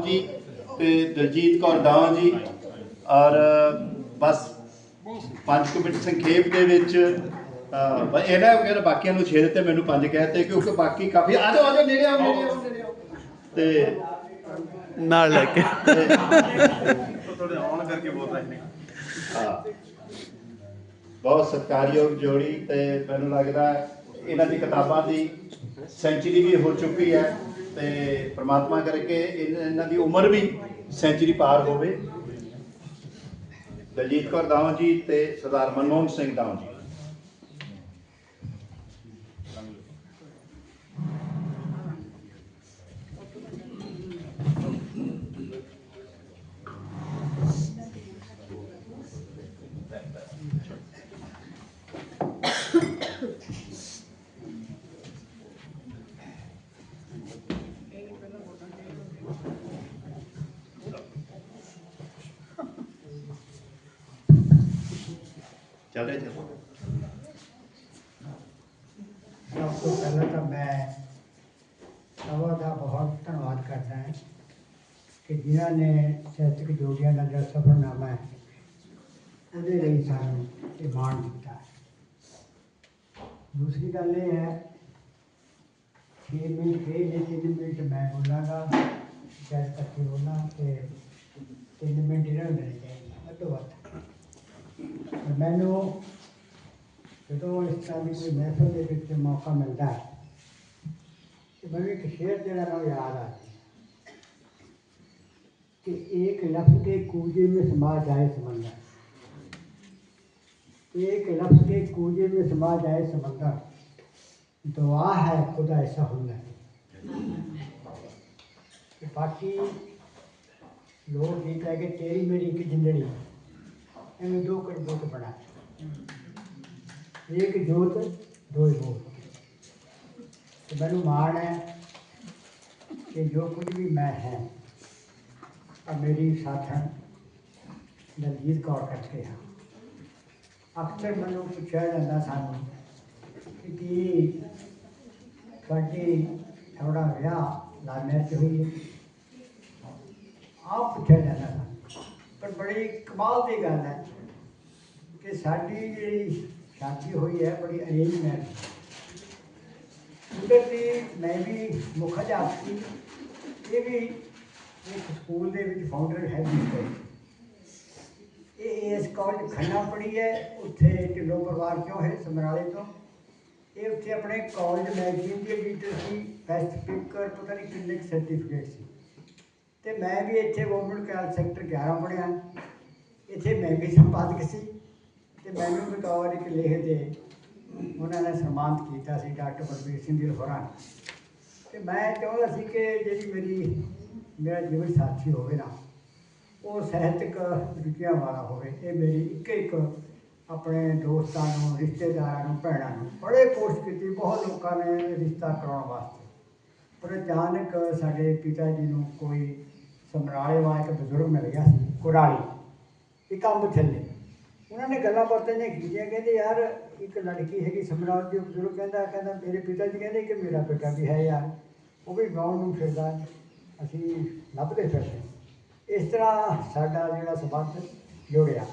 ਜੀ ਤੇ ਦਲਜੀਤ ਕੌਰ ਦਾਵਾ ਜੀ ਔਰ ਬਸ ਪੰਜ ਕੁ ਮਿੰਟ ਸੰਖੇਪ ਦੇ ਵਿੱਚ ਇਹਨਾਂ ਕਹਿੰਦਾ ਬਾਕੀਆਂ ਨੂੰ ਛੇੜ ਤੇ ਮੈਨੂੰ ਪੰਜ ਕਹਿਤੇ ਕਿਉਂਕਿ ਬਾਕੀ ਕਾਫੀ ਆ ਜਾਓ ਆ ਜਾਓ ਨੇੜੇ ਆਓ ਨੇੜੇ ਆਓ ਨੇੜੇ ਆਓ। ਤੇ ਨਾਲ ਲੈ ਕੇ। ਥੋੜੇ ਆਨ ਕਰਕੇ ਬੋਲ ਰਹੇ ਨੇ ਹਾਂ। ਬਹੁਤ ਸਤਿਕਾਰਯੋਗ ਜੋੜੀ ਤੇ ਮੈਨੂੰ ਲੱਗਦਾ ਹੈ ਇਹਨਾਂ ਦੀ ਕਿਤਾਬਾਂ ਦੀ ਸੈਂਚੁਰੀ ਵੀ ਹੋ ਚੁੱਕੀ ਹੈ। ਤੇ ਪ੍ਰਮਾਤਮਾ ਕਰਕੇ ਇਨ- ਇਹਨਾਂ ਦੀ ਉਮਰ ਵੀ ਸੈਂਚੁਰੀ ਪਾਰ ਹੋਵੇ। ਦਲਜੀਤ ਕੌਰ ਦਾਵਾ ਜੀ ਤੇ ਸਰਦਾਰ ਮਨਮੋਹਨ ਸਿੰਘ ਦਾਵਾ ਜੀ। ਚੱਲ ਰਿਹਾ ਸਭ ਤੋਂ ਪਹਿਲਾਂ ਤਾਂ ਮੈਂ ਸਭਾ ਦਾ ਬਹੁਤ ਧੰਨਵਾਦ ਕਰਦਾ ਹਾਂ ਕਿ ਜਿਨ੍ਹਾਂ ਨੇ ਸਾਹਿਤਕ ਜੋੜੀਆਂ ਦਾ ਜਿਹੜਾ ਸਫਰਨਾਮਾ ਹੈ ਉਹਦੇ ਲਈ ਸਾਨੂੰ ਇਹ ਮਾਣ ਦਿੱਤਾ ਦੂਸਰੀ ਗੱਲ ਇਹ ਹੈ ਛੇ ਮਿੰਟ ਇਹ ਤਿੰਨ ਮਿੰਟ ਮੈਂ ਬੋਲਾਂਗਾ ਜਦ ਤੱਕ ਬੋਲਾਂ ਤੇ ਤਿੰਨ ਮਿੰਟ ਇਹਨਾਂ ਨੂੰ ਮਿਲ ਚਾਹੀਦੇ ਵੱਧ ਤੋਂ ਵੱਧ ਮੈਨੂੰ ਜਦੋਂ ਇਸ ਤਰ੍ਹਾਂ ਦੀ ਮਹਿਫਲ ਦੇ ਵਿੱਚ ਮੌਕਾ ਮਿਲਦਾ ਹੈ ਤੇ ਮੈਨੂੰ ਇੱਕ ਸ਼ੇਰ ਜਿਹੜਾ ਮੈਨੂੰ ਯਾਦ ਆ کہ ایک لفظ کے کوجے میں سما جائے سمندر ایک لفظ کے کوجے میں سما جائے سمندر دعا ہے خدا ایسا ہنر باقی لوگ یہ کہہ کہ تیری میری کی جنڈڑی એનું દો કઈ ભૂત પડા એક જોત દોય ભૂત ਮੈਨੂੰ ਮਾਣ ਹੈ ਕਿ ਜੋ ਕੁਝ ਵੀ ਮੈਂ ਹੈ ਆ ਮੇਰੀ ਸਾਥਣ ਦਲਜੀਤ ਕੌਰ ਕਰਕੇ ਹਾਂ। ਅਕਸਰ ਮੈਨੂੰ ਪੁੱਛਿਆ ਜਾਂਦਾ ਸਾਨੂੰ ਕਿ ਤੁਹਾਡੀ ਥੋੜਾ ਵਿਆਹ ਲਾਨੇ ਚ ਹੋਈ ਆਪ ਪੁੱਛਿਆ ਜਾਂਦਾ ਪਰ ਬੜੀ ਕਮਾਲ ਦੀ ਗੱਲ ਹੈ। ਕਿ ਸਾਡੀ ਜਿਹੜੀ ਸ਼ਾਦੀ ਹੋਈ ਹੈ, ਬੜੀ ਅਰੇਂਜ ਮੈਰਿਜ ਕੁਦਰਤੀ ਮੈਂ ਵੀ ਮੁੱਖ ਅਧਿਆਪਕ ਸੀ। ਇਹ ਵੀ ਇੱਕ ਸਕੂਲ ਦੇ ਵਿੱਚ ਫਾਊਂਡਰ ਹੈ ਜੀ ਇਹ ਇਸ ਕਾਲਜ ਖੰਨਾ ਪੜੀ ਹੈ। ਉੱਥੇ ਢਿੱਲੋਂ ਪਰਿਵਾਰ ਚੋਂ ਹੈ, ਸਮਰਾਲੇ ਤੋਂ। ਇਹ ਉੱਥੇ ਆਪਣੇ ਕਾਲਜ ਮੈਗਜ਼ੀਨ ਦੀ ਐਡੀਟਰ ਸੀ ਬੈਸਟ ਸਪੀਕਰ ਪਤਾ ਨਹੀਂ ਕਿੰਨੇ ਸਰਟੀਫਿਕੇਟ ਸੀ। ਤੇ ਮੈਂ ਵੀ ਇੱਥੇ ਵੂਮਨ ਕਾਲਜ ਸੈਕਟਰ 11 ਪੜ੍ਹਿਆ। ਇੱਥੇ ਮੈਂ ਵੀ ਸੰਪਾਦਕ ਸੀ। ਤੇ ਮੈਨੂੰ ਬਤੌਰ ਇੱਕ ਲੇਖ ਦੇ ਉਹਨਾਂ ਨੇ ਸਨਮਾਨਿਤ ਕੀਤਾ ਸੀ ਡਾਕਟਰ ਬਲਬੀਰ ਸਿੰਘ ਜੀ ਹੋਰਾਂ ਨੇ। ਤੇ ਮੈਂ ਚਾਹੁੰਦਾ ਸੀ ਕਿ ਜਿਹੜੀ ਮੇਰੀ, ਮੇਰਾ ਜੀਵਨ ਸਾਥੀ ਹੋਵੇ ਨਾ, ਉਹ ਸਾਹਿਤਕ ਰੁਚੀਆਂ ਵਾਲਾ ਹੋਵੇ। ਇਹ ਮੇਰੀ ਇੱਕ ਇੱਕ ਆਪਣੇ ਦੋਸਤਾਂ ਨੂੰ, ਰਿਸ਼ਤੇਦਾਰਾਂ ਨੂੰ, ਭੈਣਾਂ ਨੂੰ ਬੜੇ ਕੋਸ਼ਿਸ਼ ਕੀਤੀ। ਬਹੁਤ ਲੋਕਾਂ ਨੇ ਰਿਸ਼ਤਾ ਕਰਾਉਣ ਵਾਸਤੇ। ਪਰ ਅਚਾਨਕ ਸਾਡੇ ਪਿਤਾ ਜੀ ਨੂੰ ਕੋਈ ਸਮਰਾਲੇ ਵਾਲਾ ਇੱਕ ਬਜ਼ੁਰਗ ਮਿਲ ਗਿਆ ਸੀ, ਕੁਰਾਲੀ। ਇੱਕ ਅੰਬ ਥੱਲੇ। ਉਹਨਾਂ ਨੇ ਗੱਲਾਂ ਬਾਤਾਂ ਨੇ ਕੀਤੀਆਂ, ਕਹਿੰਦੇ ਯਾਰ ਇੱਕ ਲੜਕੀ ਹੈਗੀ ਸਮਰਾਲ ਦੀ ਬਜ਼ੁਰਗ ਕਹਿੰਦਾ ਕਹਿੰਦਾ ਮੇਰੇ ਪਿਤਾ ਜੀ ਕਹਿੰਦੇ ਕਿ ਮੇਰਾ ਬੇਟਾ ਵੀ ਹੈ ਯਾਰ, ਉਹ ਵੀ ਗਾਉਣ ਨੂੰ ਫਿਰਦਾ, ਅਸੀਂ ਲੱਭਦੇ ਫਿਰਦੇ ਇਸ ਤਰ੍ਹਾਂ ਸਾਡਾ ਜਿਹੜਾ ਸੰਬੰਧ ਜੁੜਿਆ।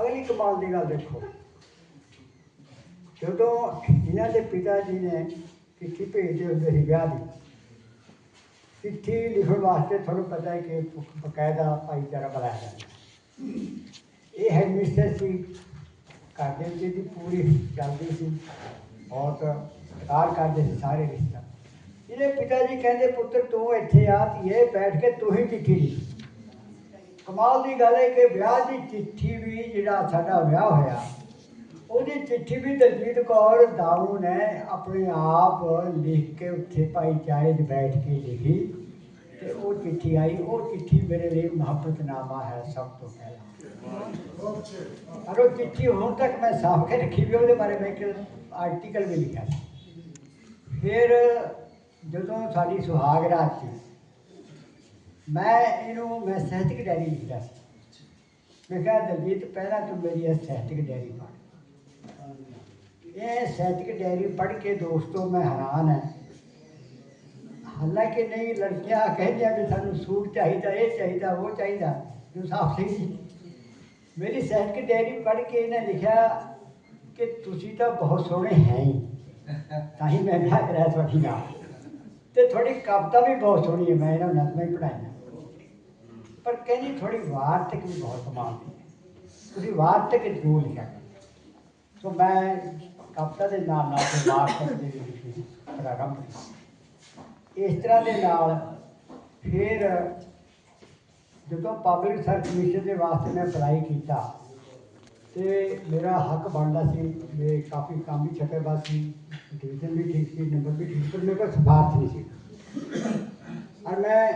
ਅਗਲੀ ਕਮਾਲ ਦੀ ਗੱਲ ਦੇਖੋ। ਜਦੋਂ ਇਹਨਾਂ ਦੇ ਪਿਤਾ ਜੀ ਨੇ ਚਿੱਠੀ ਭੇਜਦੇ ਹੁੰਦੇ ਸੀ ਵਿਆਹ ਦੀ, ਚਿੱਠੀ ਲਿਖਣ ਵਾਸਤੇ ਤੁਹਾਨੂੰ ਪਤਾ ਹੈ ਕਿ ਬਕਾਇਦਾ ਭਾਈਚਾਰਾ ਬਣਾਇਆ ਜਾਂਦਾ। ਇਹ ਹੈਡਮਿਸਟਰ ਸੀ ਘਰ ਦੇ ਵਿੱਚ ਦੀ ਪੂਰੀ ਚੱਲਦੀ ਸੀ ਬਹੁਤ ਪਿਆਰ ਕਰਦੇ ਸੀ ਸਾਰੇ ਰਿਸ਼ਤਾ ਇਹਦੇ ਪਿਤਾ ਜੀ ਕਹਿੰਦੇ ਪੁੱਤਰ ਤੂੰ ਇੱਥੇ ਆ ਧੀਏ ਬੈਠ ਕੇ ਤੂੰ ਹੀ ਚਿੱਠੀ ਲਿਖ ਕਮਾਲ ਦੀ ਗੱਲ ਹੈ ਕਿ ਵਿਆਹ ਦੀ ਚਿੱਠੀ ਵੀ ਜਿਹੜਾ ਸਾਡਾ ਵਿਆਹ ਹੋਇਆ ਉਹਦੀ ਚਿੱਠੀ ਵੀ ਦਲਜੀਤ ਕੌਰ ਦਾਊ ਨੇ ਆਪਣੇ ਆਪ ਲਿਖ ਕੇ ਉੱਥੇ ਭਾਈਚਾਰੇ 'ਚ ਬੈਠ ਕੇ ਲਿਖੀ ਤੇ ਉਹ ਚਿੱਠੀ ਆਈ, ਉਹ ਚਿੱਠੀ ਮੇਰੇ ਲਈ ਮੁਹੱਬਤਨਾਮਾ ਹੈ ਸਭ ਤੋਂ ਪਹਿਲਾਂ। ਔਰ ਉਹ ਚਿੱਠੀ ਹੁਣ ਤੱਕ ਮੈਂ ਸਾਫ਼ ਕੇ ਰੱਖੀ ਵੀ ਉਹਦੇ ਬਾਰੇ ਮੈਂ ਇੱਕ ਆਰਟੀਕਲ ਵੀ ਲਿਖਿਆ ਸੀ। ਫਿਰ ਜਦੋਂ ਸਾਡੀ ਸੁਹਾਗ ਰਾਤ ਸੀ, ਮੈਂ ਇਹਨੂੰ ਮੈਂ ਸਾਹਿਤਕ ਡਾਇਰੀ ਲਿਖਦਾ ਸੀ। ਮੈਂ ਕਿਹਾ, ਦਲਜੀਤ, ਪਹਿਲਾਂ ਤੂੰ ਮੇਰੀ ਇਹ ਸਾਹਿਤਕ ਡਾਇਰੀ ਪੜ੍ਹ। ਇਹ ਸਾਹਿਤਕ ਡਾਇਰੀ ਪੜ੍ਹ ਕੇ ਦੋਸਤੋ, ਮੈਂ ਹੈਰਾਨ ਹੈ। ਹਾਲਾਂਕਿ ਨਹੀਂ, ਲੜਕੀਆਂ ਕਹਿੰਦੀਆਂ ਵੀ ਸਾਨੂੰ ਸੂਟ ਚਾਹੀਦਾ, ਇਹ ਚਾਹੀਦਾ, ਉਹ ਚਾਹੀਦਾ ਜੋ ਸਾਫ਼ ਸਿੰਘ ਜੀ। ਮੇਰੀ ਸੈਕਟਰੀ ਪੜ੍ਹ ਕੇ ਇਹਨੇ ਲਿਖਿਆ ਕਿ ਤੁਸੀਂ ਤਾਂ ਬਹੁਤ ਸੋਹਣੇ ਹੈ ਹੀ। ਤਾਂ ਹੀ ਮੈਂ ਵਿਆਹ ਕਰਾਇਆ ਤੁਹਾਡੀ ਨਾਲ। ਤੇ ਤੁਹਾਡੀ ਕਵਿਤਾ ਵੀ ਬਹੁਤ ਸੋਹਣੀ ਹੈ, ਮੈਂ ਇਹਨਾਂ ਨੂੰ ਨਜ਼ਮਾਂ ਹੀ ਪੜਾਈਆਂ ਪਰ ਕਹਿੰਦੀ ਥੋੜੀ ਵਾਰਤਕ ਵੀ ਬਹੁਤ ਕਮਾਲ ਦੀ ਤੁਸੀਂ ਵਾਰਤਕ ਜ਼ਰੂਰ ਲਿਖਿਆ ਸੋ ਮੈਂ ਕਵਿਤਾ ਦੇ ਨਾਲ ਨਾਲ ਵਾਰਤਕ ਦੇ ਵੀ ਪ੍ਰਾਰੰਭ ਕੀਤੀ ਇਸ ਤਰ੍ਹਾਂ ਦੇ ਨਾਲ ਫਿਰ ਜਦੋਂ ਪਬਲਿਕ ਸਰਵਿਸ ਕਮਿਸ਼ਨ ਦੇ ਵਾਸਤੇ ਮੈਂ ਅਪਲਾਈ ਕੀਤਾ, ਤੇ ਮੇਰਾ ਹੱਕ ਬਣਦਾ ਸੀ, ਮੇਰੇ ਕਾਫੀ ਕੰਮ ਵੀ ਛੱਕੇ ਸੀ ਡਿਵੀਜ਼ਨ ਵੀ ਠੀਕ ਸੀ ਨੰਬਰ ਵੀ ਠੀਕ ਸੀ, ਪਰ ਮੇਰੇ ਕੋਲ ਸਿਫਾਰਸ਼ ਨਹੀਂ ਸੀ। ਔਰ ਮੈਂ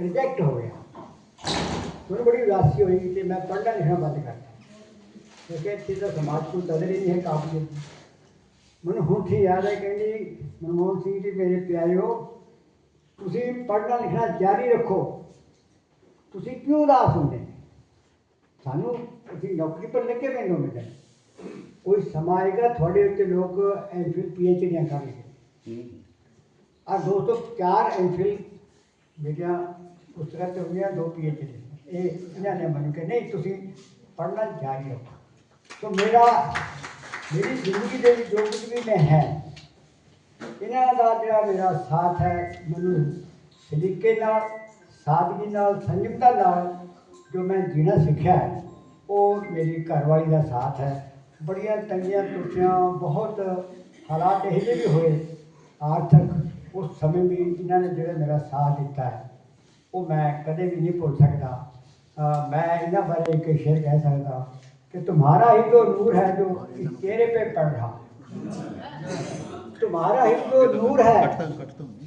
ਰਿਜੈਕਟ ਹੋ ਗਿਆ। ਮੈਨੂੰ ਬੜੀ ਉਦਾਸੀ ਹੋਈ ਕਿ ਮੈਂ ਪੜ੍ਹਨਾ ਲਿਖਣਾ ਬੰਦ ਕਰਤਾ। ਕਿਉਂਕਿ ਇੱਥੇ ਤਾਂ ਸਮਾਜ ਕੋਈ ਕਦਰ ਹੀ ਨਹੀਂ ਹੈ ਕਾਬਲੀਅਤ ਮੈਨੂੰ ਹੁਣ ਠੀਕ ਯਾਦ ਹੈ ਕਹਿੰਦੀ ਮਨਮੋਹਨ ਸਿੰਘ ਜੀ ਮੇਰੇ ਪਿਆਰਿਓ ਤੁਸੀਂ ਪੜ੍ਹਨਾ ਲਿਖਣਾ ਜਾਰੀ ਰੱਖੋ। ਤੁਸੀਂ ਕਿਉਂ ਉਦਾਸ ਹੁੰਦੇ? ਸਾਨੂੰ ਅਸੀਂ ਨੌਕਰੀ ਪਰ ਲੱਗੇ ਮੈਨੂੰ ਮਿਲਣ ਕੋਈ ਸਮਾਂ ਆਏਗਾ ਤੁਹਾਡੇ ਉੱਤੇ ਲੋਕ ਐਮਫਿਲ ਪੀਐਚਡੀਆਂ ਕਰਨਗੇ। ਆ ਦੋਸਤੋ ਚਾਰ ਐਮਫਿਲ ਮੇਰੀਆਂ ਪੁਸਤਕਾਂ ਤੇ ਹੋਈਆਂ ਦੋ ਪੀਐਚਡੀ ਇਹ ਇਹਨਾਂ ਨੇ ਮੈਨੂੰ ਕਿ ਨਹੀਂ ਤੁਸੀਂ ਪੜ੍ਹਨਾ ਜਾਰੀ ਰੱਖੋ। ਸੋ ਮੇਰਾ ਮੇਰੀ ਜ਼ਿੰਦਗੀ ਦੇ ਵਿੱਚ ਜੋ ਕੁਝ ਵੀ ਮੈਂ ਹੈ, ਇਹਨਾਂ ਦਾ ਜਿਹੜਾ ਮੇਰਾ ਸਾਥ ਹੈ, ਮੈਨੂੰ ਸਲੀਕੇ ਨਾਲ, ਸਾਦਗੀ ਨਾਲ ਸੰਯਮਤਾ ਨਾਲ ਜੋ ਮੈਂ ਜੀਣਾ ਸਿੱਖਿਆ ਹੈ, ਉਹ ਮੇਰੀ ਘਰਵਾਲੀ ਦਾ ਸਾਥ ਹੈ। ਬੜੀਆਂ ਤੰਗੀਆਂ ਟੁੱਟੀਆਂ ਬਹੁਤ ਹਾਲਾਤ ਇਹੋ ਜਿਹੇ ਵੀ ਹੋਏ, ਆਰਥਿਕ ਉਸ ਸਮੇਂ ਵੀ ਇਹਨਾਂ ਨੇ ਜਿਹੜਾ ਮੇਰਾ ਸਾਥ ਦਿੱਤਾ ਹੈ, ਉਹ ਮੈਂ ਕਦੇ ਵੀ ਨਹੀਂ ਭੁੱਲ ਸਕਦਾ। ਮੈਂ ਇਹਨਾਂ ਬਾਰੇ ਇੱਕ ਸ਼ੇਰ ਕਹਿ ਸਕਦਾ। कि तुम्हारा ही तो नूर है जो इस चेहरे पे पड़ रहा तुम्हारा ही तो नूर है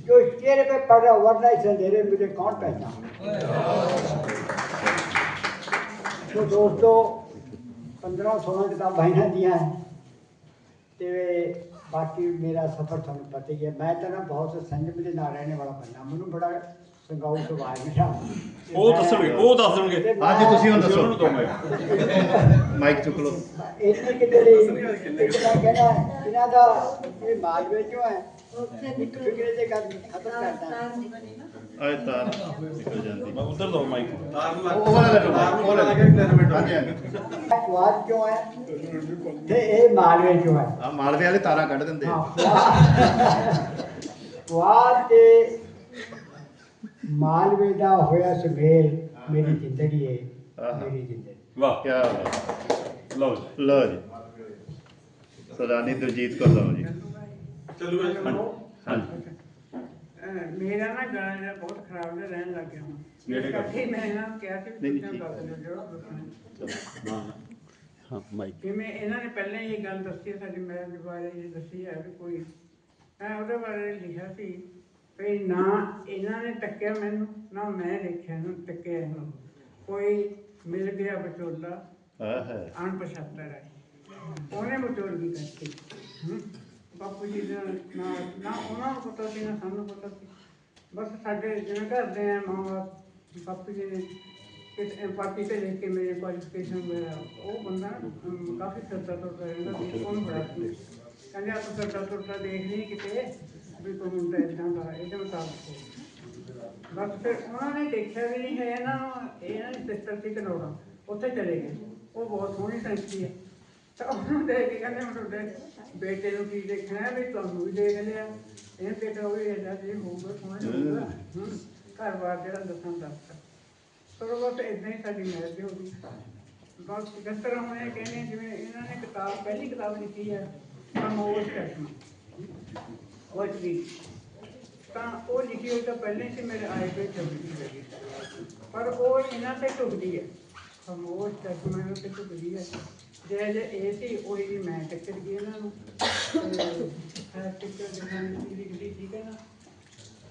जो इस चेहरे पे पड़ रहा वरना इस अंधेरे में मुझे कौन पहचान तो दोस्तों पंद्रह सोलह किताबां ਇਹਨਾਂ ਦੀਆਂ ਹੈ ਤੇ ਬਾਕੀ ਮੇਰਾ ਸਫ਼ਰ ਤੁਹਾਨੂੰ ਪਤਾ ਹੀ ਹੈ ਮੈਂ ਤਾਂ ਨਾ ਬਹੁਤ ਸੰਜਮ ਦੇ ਨਾਲ ਰਹਿਣੇ ਵਾਲਾ ਬੰਦਾ ਮੈਨੂੰ ਬੜਾ ਸੰਗਾਉ ਸੁਭਾਅ ਹੈ ਮੇਰਾ ਤੇ ਉਹ ਮੈਂ- ਦੱਸਣਗੇ ਉਹ ਦੱਸ ਦੇਣਗੇ ਤੇ ਅੱਜ ਤੁਸੀਂ ਹੁਣ ਤੁਸੀਂ ਦੱਸੋ। ਉਹਨੂੰ ਦੋ ਮੈਂ ਮਾਈਕ ਚੁੱਕ ਲਓ। ਇੱਥੇ ਕਿਤੇ ਲਈ ਇੱਕ ਤਾਂ ਕਹਿਣਾ ਇਹਨਾਂ ਦਾ ਇਹ ਮਾਲਵੇ ਚੋਂ ਹੈ ਇੱਕ ਫਿਕਰੇ ਦੇ ਕਰ ਖਤਮ ਕਰਦਾ। ਆਏ ਤਾਂ ਨਿਕਲ ਜਾਂਦੀ। ਮੈਂ ਉਧਰ ਦੋ ਮਾਈਕ ਤਾਰ ਨੂੰ ਉਹ ਵਾਲਾ ਲੱਡੂ ਉਹ ਵਾਲਾ ਲੱਗ ਹਾਂਜੀ ਹਾਂਜੀ। ਕੁਆਦ ਚੋਂ ਹੈ ਤੇ ਇਹ ਮਾਲਵੇ ਚੋਂ ਹੈ ਆ ਮਾਲਵੇ ਵਾਲੇ ਤਾਰਾਂ ਕੱਢ ਦਿੰਦੇ ਆ। ਕੁਆਦ ਤੇ ਮਾਲਵੇ ਦਾ ਹੋਇਆ ਸੁਮੇਲ ਮੇਰੀ ਜ਼ਿੰਦਗੀ ਹੈ। ਮੇਰੀ ਜ਼ਿੰਦਗੀ। ਵਾਹ। ਕਿਆ ਬਾਤ। ਲਓ ਜੀ। ਲਓ ਜੀ। ਸਦਾਨੀ ਦਰਜੀਤ ਕੌਰ ਲਓ ਜੀ। ਚਲੋ ਹਾਂਜੀ। ਅਹ ਮੇਰਾ ਨਾ ਗਲਾ ਜਿਹੜਾ ਬਹੁਤ ਖਰਾਬ ਜਿਹਾ ਰਹਿਣ ਲੱਗ ਗਿਆ ਹੁਣ। ਨੇੜੇ ਕਰ। ਕਰਕੇ ਮੈਂ ਇਹਨਾਂ ਨੂੰ ਕਿਹਾ ਕਿ ਨਹੀਂ, ਤੁਸੀਂ ਠੀਕ ਦੱਸ ਦਿਓ ਜਿਹੜਾ ਹਾਂ। ਹਾਂ ਮਾਈਕ। ਜਿਵੇਂ ਇਹਨਾਂ ਨੇ ਪਹਿਲਾਂ ਹੀ ਇਹ ਗੱਲ ਦੱਸੀ ਹੈ ਸਾਡੀ ਮੈਰਿਜ ਬਾਰੇ ਇਹ ਦੱਸੀ ਹੈ ਵੀ ਕੋਈ। ਮੈਂ ਉਹਦੇ ਬਾਰੇ ਲਿਖਿਆ ਸੀ ਵੀ ਨਾ ਇਹਨਾਂ ਨੇ ਟੱਕਿਆ ਮੈਨੂੰ ਨਾ ਮੈਂ ਦੇਖਿਆ ਇਹਨੂੰ ਟੱਕਿਆ ਇਹਨੂੰ। ਕੋਈ ਮਿਲ ਗਿਆ ਵਿਚੋਲਾ ਆਹ ਹੈ। ਅਣਪਛਾਤਾ ਹੈ ਉਹਨੇ ਵਿਚੋਲਗੀ ਕਰਤੀ। ਬਾਪੂ ਜੀ ਦਾ ਨਾ ਨਾ ਉਹਨਾਂ ਨੂੰ ਪਤਾ ਸੀ ਨਾ ਸਾਨੂੰ ਪਤਾ ਸੀ। ਬਸ ਸਾਡੇ ਜਿਵੇਂ ਘਰ ਦੇ ਆ ਮਾਂ ਬਾਪ ਜੀ ਨੇ ਕਿਸ ਪਾਰਟੀ ਤੇ ਲੈ ਕੇ ਮੇਰੇ ਕੁਆਲੀਫਿਕੇਸ਼ਨ ਮੇਰਾ ਉਹ ਬੰਦਾ ਕਾਫੀ ਸਰਦਾ ਤੋਂ ਰਹਿੰਦਾ ਸੀ ਉਹਨੂੰ ਬੜਾ ਕਹਿੰਦੇ ਆਪ ਸਰਦਾ ਤੋਂ ਦੇਖ ਲਈ ਕਿਤੇ? ਵੀ ਕੋਈ ਮੁੰਡਾ ਇਦਾਂ ਦਾ ਇਹਦੇ ਮੁਤਾਬਕ। ਬਸ ਫਿਰ ਉਹਨਾਂ ਨੇ ਦੇਖਿਆ ਵੀ ਨਹੀਂ ਹੈ ਇਹਨਾਂ ਨੂੰ ਇਹਨਾਂ ਦੀ ਸਿਸਟਰ ਸੀ ਕਨੋੜਾ ਉੱਥੇ ਚਲੇ ਗਏ। ਉਹ ਬਹੁਤ ਸੋਹਣੀ ਸੰਸਥੀ ਹੈ ਤਾਂ ਉਹਨੂੰ ਦੇਖ ਕੇ ਕਹਿੰਦੇ ਹੁਣ ਤੁਹਾਡੇ ਬੇਟੇ ਨੂੰ ਕੀ ਦੇਖਣਾ ਹੈ ਵੀ ਤੁਹਾਨੂੰ ਵੀ ਦੇਖ ਲਿਆ। ਇਹ ਬੇਟਾ ਉਹ ਇਹਦਾ ਜੀ ਹੋਊਗਾ ਸੋਹਣਾ ਹੋਊਗਾ। ਹੂੰ। ਘਰ ਬਾਰ ਜਿਹੜਾ ਦੱਸਣ ਦੱਸਦਾ ਉਹ ਬਸ ਇਦਾਂ ਹੀ ਸਾਡੀ ਮੈਰਿਜ ਹੋ ਗਈ। ਬਸ ਹੁਣ ਇਹ ਕਹਿੰਦੇ ਜਿਵੇਂ ਇਹਨਾਂ ਨੇ ਕਿਤਾਬ ਪਹਿਲੀ ਕਿਤਾਬ ਲਿਖੀ ਹੈ ਅਮੋਲ ਚਸ਼ਮਾ। ਉਹ ਤਾਂ ਉਹ ਲਿਖੀ ਹੋਈ ਤਾਂ ਪਹਿਲਾਂ ਸੀ ਮੇਰੇ ਆਏ ਤੇ ਚੱਲਦੀ ਰਹੀ ਪਰ ਉਹ ਇਹਨਾਂ ਤੇ ਟੁਕਦੀ ਹੈ। ਖਾਮੋਸ਼ ਚਸ਼ਮਾ ਤੇ ਟੁਕਦੀ ਹੈ। ਜੇ ਜੇ ਇਹ ਸੀ, ਉਹ ਹੀ ਮੈਂ ਟੱਕਰ ਗਈ ਇਹਨਾਂ ਨੂੰ। ਹੈ ਟੱਕਰ ਦੇ ਨਾਲ ਲਿਖਦੀ ਠੀਕ ਹੈ ਨਾ?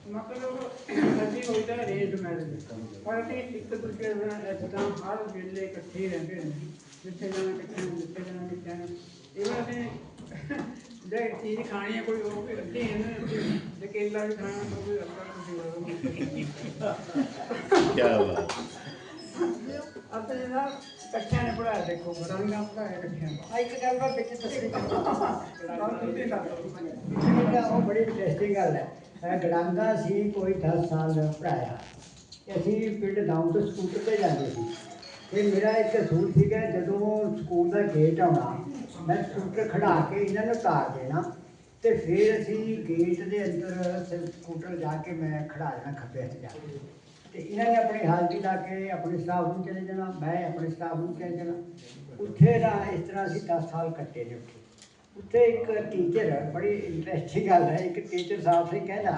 ਮਤਲਬ ਅਸੀਂ ਹੋਈ ਤਾਂ ਮੈਰਿਜ ਪਰ ਅਸੀਂ ਇੱਕ ਦੂਜੇ ਨਾਲ ਇੱਕਦਮ ਹਰ ਵੇਲੇ ਇਕੱਠੇ ਹੀ ਰਹਿੰਦੇ ਜਿੱਥੇ ਜਾਣਾ ਇਕੱਠੇ ਨੂੰ ਜਿੱਥੇ ਜਾਣਾ ਇਕੱਠੇ ਨੂੰ ਇਹ ਅਸੀਂ ਜੇ ਚੀਜ਼ ਖਾਣੀ ਹੈ ਕੋਈ ਉਹ ਵੀ ਅੱਧੀ ਹੈ ਨਾ ਜੇ ਕੇਲਾ ਵੀ ਖਾਣਾ ਤਾਂ ਕੋਈ ਅੱਧਾ ਤੁਸੀਂ ਕੀ ਬਾਤ ਸੱਤ ਜਣਾ ਇਕੱਠਿਆਂ ਨੇ ਪੜਾਇਆ ਦੇਖੋ ਰੰਗਾਂ ਪੜਾਇਆ ਇਕੱਠਿਆਂ ਨੇ। ਆ ਇੱਕ ਗੱਲ ਮੈਂ ਵਿੱਚ ਦੱਸਣੀ ਚਾਹੁੰਦਾ ਨਾਲ ਤੁਸੀਂ ਦੱਸੋ। ਜਿਹੜਾ ਉਹ ਬੜੀ ਇੰਟਰਸਟਿੰਗ ਗੱਲ ਹੈ। ਇਹ ਗੜਾਂਗਾ ਸੀ ਕੋਈ 10 ਸਾਲ ਪੜਾਇਆ ਅਸੀਂ ਪਿੰਡ ਦਾਉਂ ਤੋਂ ਸਕੂਟਰ ਤੇ ਜਾਂਦੇ ਸੀ। ਤੇ ਮੇਰਾ ਇੱਕ ਅਸੂਲ ਸੀਗਾ, ਜਦੋਂ ਸਕੂਲ ਦਾ ਗੇਟ ਆਉਣਾ, ਮੈਂ ਸਕੂਟਰ ਖੜਾ ਕੇ ਇਹਨਾਂ ਨੂੰ ਤਾਰ ਦੇਣਾ, ਤੇ ਫਿਰ ਅਸੀਂ ਗੇਟ ਦੇ ਅੰਦਰ ਸਕੂਟਰ ਜਾ ਕੇ ਮੈਂ ਖੜਾ ਦੇਣਾ ਖੱਬੇ ਹੱਥ ਜਾ ਕੇ। ਤੇ ਇਹਨਾਂ ਨੇ ਆਪਣੀ ਹਾਜ਼ਰੀ ਲਾ ਕੇ ਆਪਣੇ ਸਟਾਫ ਨੂੰ ਚਲੇ ਜਾਣਾ, ਮੈਂ ਆਪਣੇ ਸਟਾਫ ਨੂੰ ਚਲੇ ਜਾਣਾ। ਉੱਥੇ ਦਾ ਇਸ ਤਰ੍ਹਾਂ ਅਸੀਂ 10 ਸਾਲ ਕੱਟੇ ਨੇ ਉੱਥੇ। ਉੱਥੇ ਇੱਕ ਟੀਚਰ ਬੜੀ ਇੰਟਰਸਟਿੰਗ ਗੱਲ ਹੈ, ਇੱਕ ਟੀਚਰ ਸਾਹਿਬ ਸੀ ਕਹਿੰਦਾ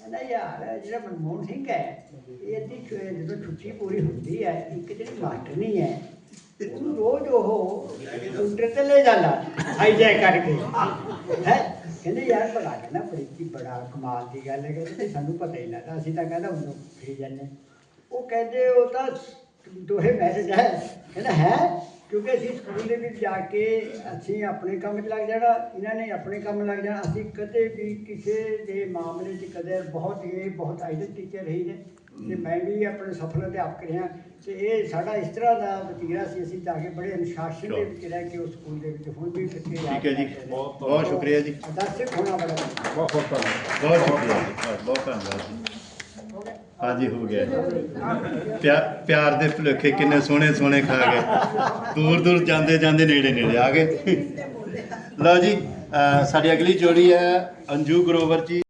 ਕਹਿੰਦਾ, ਯਾਰ, ਜਿਹੜਾ ਮਨਮੋਹਨ ਸਿੰਘ ਹੈ, ਇਹ ਜਦੋਂ ਛੁੱਟੀ ਪੂਰੀ ਹੁੰਦੀ ਹੈ, ਇੱਕ ਜਿਹੜੀ ਮਾਸਟਰਨੀ ਹੈ, ਉਹਨੂੰ ਰੋਜ਼ ਉਹ ਕੰਪਿਊਟਰ ਤੇ ਲੈ ਜਾਂਦਾ ਹਾਈਜੈਕ ਕਰਕੇ। ਹੈ? ਕਹਿੰਦੇ, ਯਾਰ ਬੜਾ ਕਹਿੰਦਾ ਬੜੀ ਕੀ ਬੜਾ ਕਮਾਲ ਦੀ ਗੱਲ ਹੈ, ਕਹਿੰਦੇ ਸਾਨੂੰ ਪਤਾ ਹੀ ਲੱਗਦਾ, ਅਸੀਂ ਤਾਂ ਕਹਿੰਦਾ, ਉਹਨੂੰ ਫਰੀ ਜਾਂਦੇ ਉਹ ਕਹਿੰਦੇ, ਉਹ ਤਾਂ ਦੋਹੇ ਮੈਰਿਜ ਹੈ। ਕਹਿੰਦਾ ਹੈ? ਕਿਉਂਕਿ ਅਸੀਂ ਸਕੂਲ ਦੇ ਵਿੱਚ ਜਾ ਕੇ ਅਸੀਂ ਆਪਣੇ ਕੰਮ 'ਚ ਲੱਗ ਜਾਣਾ ਇਹਨਾਂ ਨੇ ਆਪਣੇ ਕੰਮ ਲੱਗ ਜਾਣਾ। ਅਸੀਂ ਕਦੇ ਵੀ ਕਿਸੇ ਦੇ ਮਾਮਲੇ 'ਚ ਕਦੇ ਬਹੁਤ ਇਹ ਬਹੁਤ ਆਈਡਲ ਟੀਚਰ ਰਹੀ ਨੇ। ਤੇ ਮੈਂ ਵੀ ਆਪਣੇ ਸਫਲ ਅਧਿਆਪਕ ਰਿਹਾ। ਤੇ ਇਹ ਸਾਡਾ ਇਸ ਤਰ੍ਹਾਂ ਦਾ ਵਤੀਰਾ ਸੀ। ਅਸੀਂ ਜਾ ਕੇ ਬੜੇ ਅਨੁਸ਼ਾਸਨ ਦੇ ਵਿੱਚ ਰਹਿ ਕੇ ਉਸ ਸਕੂਲ ਦੇ ਵਿੱਚ ਹੁਣ ਵੀ ਬੱਚੇ ਠੀਕ ਹੈ ਜੀ। ਨੇ। ਬਹੁਤ ਸ਼ੁਕਰੀਆ ਜੀ। ਦਰਸ਼ਕ ਹੋਣਾ ਬੜਾ ਬਹੁਤ ਬਹੁਤ ਧੰਨਵਾਦ। ਬਹੁਤ ਸ਼ੁਕਰੀਆ ਜੀ। ਬਹੁਤ- ਬਹੁਤ ਧੰਨਵਾਦ ਜੀ। ਹਾਂਜੀ, ਹੋ ਗਿਆ ਪਿਆ- ਪਿਆਰ ਦੇ ਭੁਲੇਖੇ ਕਿੰਨੇ ਸੋਹਣੇ ਸੋਹਣੇ ਖਾ ਗਏ। ਦੂਰ ਦੂਰ ਜਾਂਦੇ ਜਾਂਦੇ ਨੇੜੇ ਨੇੜੇ ਆ ਗਏ। ਲਓ ਜੀ ਸਾਡੀ ਅਗਲੀ ਜੋੜੀ ਹੈ ਅੰਜੂ ਗਰੋਵਰ ਜੀ।